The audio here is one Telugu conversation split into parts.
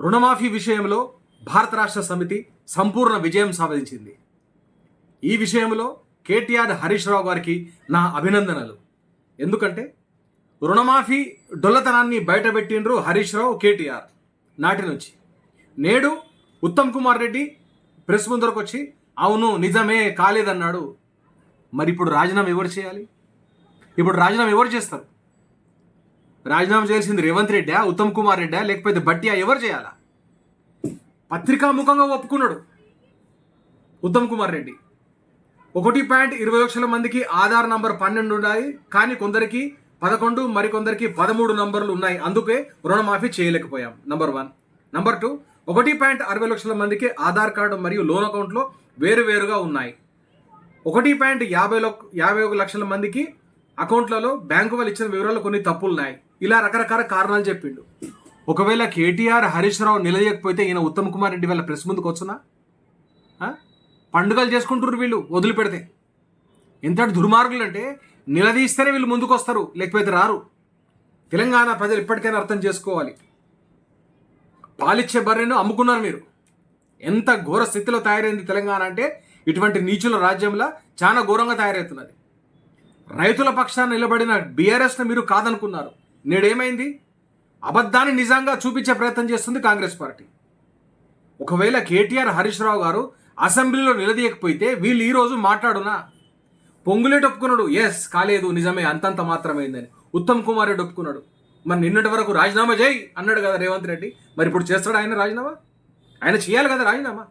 రుణమాఫీ విషయంలో భారత రాష్ట్ర సమితి సంపూర్ణ విజయం సాధించింది. ఈ విషయంలో కేటీఆర్ హరీష్ రావు గారికి నా అభినందనలు. ఎందుకంటే రుణమాఫీ డొల్లతనాన్ని బయటపెట్టిండ్రు హరీష్ రావు కేటీఆర్ నాటి నుంచి. నేడు ఉత్తమ్ కుమార్ రెడ్డి ప్రెస్ ముందరకు వచ్చి అవును నిజమే కాలేదన్నాడు. మరి ఇప్పుడు రాజీనామా ఎవరు చేయాలి? ఇప్పుడు రాజీనామా ఎవరు చేస్తారు? రాజీనామా చేయాల్సింది రేవంత్ రెడ్డా ఉత్తమ్ కుమార్ రెడ్డా లేకపోతే బట్టియా ఎవరు చేయాలా? పత్రికాముఖంగా ఒప్పుకున్నాడు ఉత్తమ్ కుమార్ రెడ్డి. ఒకటి పాయింట్ ఇరవై లక్షల మందికి ఆధార్ నంబర్ పన్నెండు ఉన్నాయి కానీ కొందరికి పదకొండు మరికొందరికి పదమూడు నంబర్లు ఉన్నాయి. అందుకే రుణమాఫీ చేయలేకపోయాం. నంబర్ వన్ నంబర్ టూ ఒకటి పాయింట్ అరవై లక్షల మందికి ఆధార్ కార్డు మరియు లోన్ అకౌంట్లో వేరువేరుగా ఉన్నాయి. ఒకటి పాయింట్ యాభై లో యాభై ఒక లక్షల మందికి అకౌంట్లలో బ్యాంకు వాళ్ళు ఇచ్చిన వివరాలు కొన్ని తప్పులు ఉన్నాయి ఇలా రకరకాల కారణాలు చెప్పిండు. ఒకవేళ కేటీఆర్ హరీష్ రావు నిలదీయకపోతే ఈయన ఉత్తమ్ కుమార్ రెడ్డి వాళ్ళ ప్రెస్ ముందుకు వచ్చునా? పండుగలు చేసుకుంటున్నారు వీళ్ళు వదిలిపెడితే. ఎంతటి దుర్మార్గులు అంటే నిలదీస్తేనే వీళ్ళు ముందుకు వస్తారు లేకపోతే రారు. తెలంగాణ ప్రజలు ఇప్పటికైనా అర్థం చేసుకోవాలి. పాలిచ్చే బర్రెను అమ్ముకున్నారు మీరు. ఎంత ఘోర స్థితిలో తయారైంది తెలంగాణ అంటే ఇటువంటి నీచుల రాజ్యంలో చాలా ఘోరంగా తయారవుతున్నది. రైతుల పక్షాన నిలబడిన బీఆర్ఎస్ను మీరు కాదనుకున్నారు. నేడేమైంది? అబద్ధాన్ని నిజంగా చూపించే ప్రయత్నం చేస్తుంది కాంగ్రెస్ పార్టీ. ఒకవేళ కేటీఆర్ హరీష్ రావు గారు అసెంబ్లీలో నిలదీయకపోతే వీళ్ళు ఈరోజు మాట్లాడునా? పొంగులేటి ఒప్పుకున్నాడు. ఎస్ కాలేదు నిజమే అంతంత మాత్రమైందని. ఉత్తమ్ కుమార్ రెడ్డి ఒప్పుకున్నాడు. మరి నిన్నటి వరకు రాజీనామా చేయి అన్నాడు కదా రేవంత్ రెడ్డి. మరి ఇప్పుడు చేస్తాడు ఆయన రాజీనామా? ఆయన చేయాలి కదా రాజీనామా?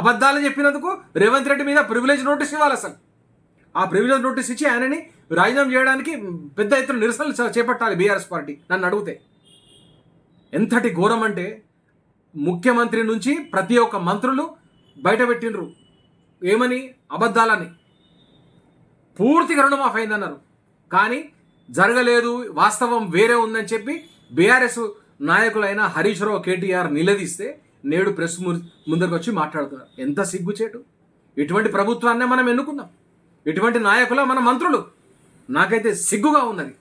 అబద్ధాలు చెప్పినందుకు రేవంత్ రెడ్డి మీద ప్రివిలేజ్ నోటీస్ ఇవ్వాలి అసలు. ఆ ప్రివిజన్ నోటీస్ ఇచ్చి ఆయనని రాజీనామా చేయడానికి పెద్ద ఎత్తున నిరసనలు చేపట్టాలి బీఆర్ఎస్ పార్టీ నన్ను అడిగితే. ఎంతటి ఘోరం అంటే ముఖ్యమంత్రి నుంచి ప్రతి ఒక్క మంత్రులు బయట పెట్టినరు ఏమని? అబద్ధాలని. పూర్తిగా రుణమాఫీ అయిందన్నారు కానీ జరగలేదు వాస్తవం వేరే ఉందని చెప్పి బీఆర్ఎస్ నాయకులైన హరీష్ రావు కేటీఆర్ నిలదీస్తే నేడు ప్రెస్ ము- వచ్చి మాట్లాడుతున్నారు. ఎంత సిగ్గుచేటు? ఇటువంటి ప్రభుత్వాన్నే మనం ఎన్నుకున్నాం. ఇటువంటి నాయకుల మన మంత్రులు. నాకైతే సిగ్గుగా ఉన్నది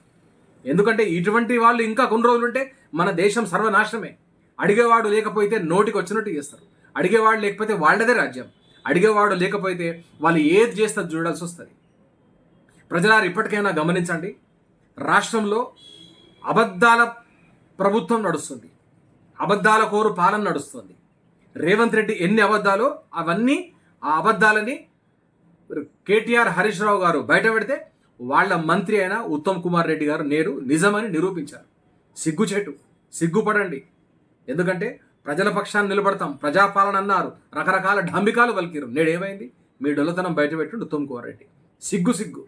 ఎందుకంటే ఇటువంటి వాళ్ళు ఇంకా కొన్ని రోజులు ఉంటే మన దేశం సర్వనాశనమే. అడిగేవాడు లేకపోతే నోటికి వచ్చినట్టు చేస్తారు. అడిగేవాడు లేకపోతే వాళ్ళదే రాజ్యం. అడిగేవాడు లేకపోతే వాళ్ళు ఏది చేస్తారు చూడాల్సి వస్తుంది. ప్రజలారు ఇప్పటికైనా గమనించండి. రాష్ట్రంలో అబద్ధాల ప్రభుత్వం నడుస్తుంది. అబద్ధాల కోరు పాలన నడుస్తుంది. రేవంత్ రెడ్డి ఎన్ని అబద్ధాలు అవన్నీ ఆ అబద్ధాలని కేటీఆర్ హరీష్ రావు గారు బయట పెడితే వాళ్ళ మంత్రి అయిన ఉత్తమ్ కుమార్ రెడ్డి గారు నేడు నిజమని నిరూపించారు. సిగ్గుచేటు సిగ్గుపడండి. ఎందుకంటే ప్రజల పక్షాన్ని నిలబడతాం ప్రజాపాలన అన్నారు రకరకాల ఢంబికాలు పలికిరు. నేడేమైంది? మీ డొల్లతనం బయట ఉత్తమ్ కుమార్ రెడ్డి. సిగ్గు సిగ్గు.